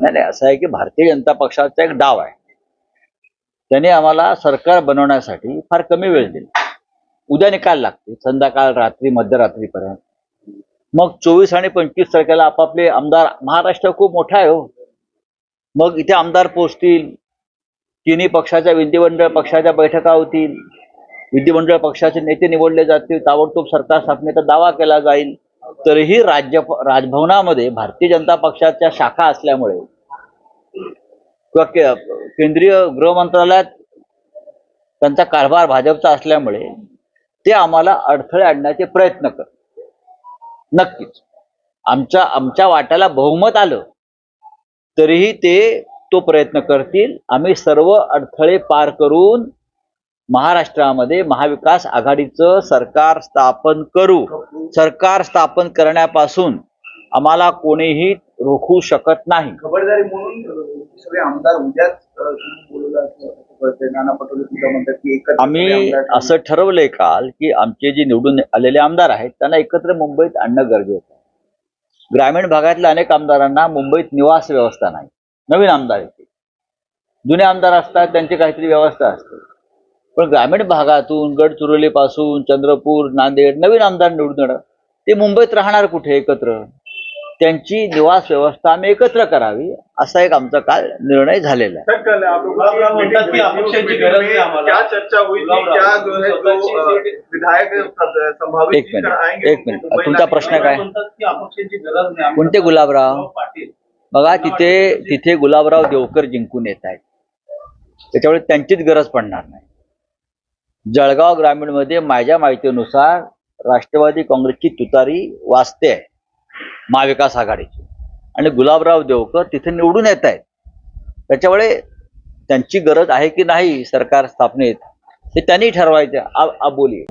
नाही नाही असं आहे की भारतीय जनता पक्षाचा एक डाव आहे. त्याने आम्हाला सरकार बनवण्यासाठी फार कमी वेळ दिला. उद्या निकाल लागते. संध्याकाळ रात्री मध्यरात्रीपर्यंत. मग चोवीस आणि पंचवीस तारखेला आपापले आमदार महाराष्ट्र खूप मोठा आहे हो. मग इथे आमदार पोचतील. तिन्ही पक्षाच्या विधिमंडळ पक्षाच्या बैठका होतील. विधिमंडळ पक्षाचे नेते निवडले जातील. ताबडतोब सरकार स्थापनेचा दावा केला जाईल. तरीही राज्य राजभवनामध्ये भारतीय जनता पक्षाच्या शाखा असल्यामुळे किंवा के- केंद्रीय गृह मंत्रालयात त्यांचा कारभार भाजपचा असल्यामुळे ते आम्हाला अडथळे आणण्याचे प्रयत्न कर नक्कीच. आमच्या आमच्या वाट्याला बहुमत आलं तरीही ते तो प्रयत्न करतील. आम्ही सर्व अडथळे पार करून महाराष्ट्रामध्ये महाविकास आघाडीचं सरकार स्थापन करू. सरकार स्थापन करण्यापासून आम्हाला कोणीही रोखू शकत नाही. खबरदारी म्हणून सगळे आमदार उद्याच आम्ही. असं ठरवलंय काल की आमचे जे निवडून आलेले आमदार आहेत त्यांना एकत्र मुंबईत आणणं गरजेचं आहे. ग्रामीण भागातल्या अनेक आमदारांना मुंबईत निवास व्यवस्था नाही. नवीन आमदार येते जुने आमदार असतात त्यांची काहीतरी व्यवस्था असते. पण ग्रामीण भागातून गडचिरोलीपासून चंद्रपूर नांदेड नवीन आमदार निवडून येणं ते मुंबईत राहणार कुठे एकत्र? त्यांची निवास व्यवस्था आम्ही एकत्र करावी असा एक आमचा काल निर्णय झालेला आहे. एक मिनिट, एक तुमचा प्रश्न? काय? कोणते गुलाबराव? पाटील. बघा तिथे तिथे गुलाबराव देवकर जिंकून येत आहेत. त्याच्यामुळे त्यांचीच गरज पडणार नाही. जळगाव ग्रामीणमध्ये माझ्या माहितीनुसार राष्ट्रवादी काँग्रेसची तुतारी वाचते आहे महाविकास आघाडीची. आणि गुलाबराव देवकर तिथे निवडून येत आहेत. त्याच्यामुळे त्यांची गरज आहे की नाही सरकार स्थापनेत हे त्यांनी ठरवायचं आ- आ- बोली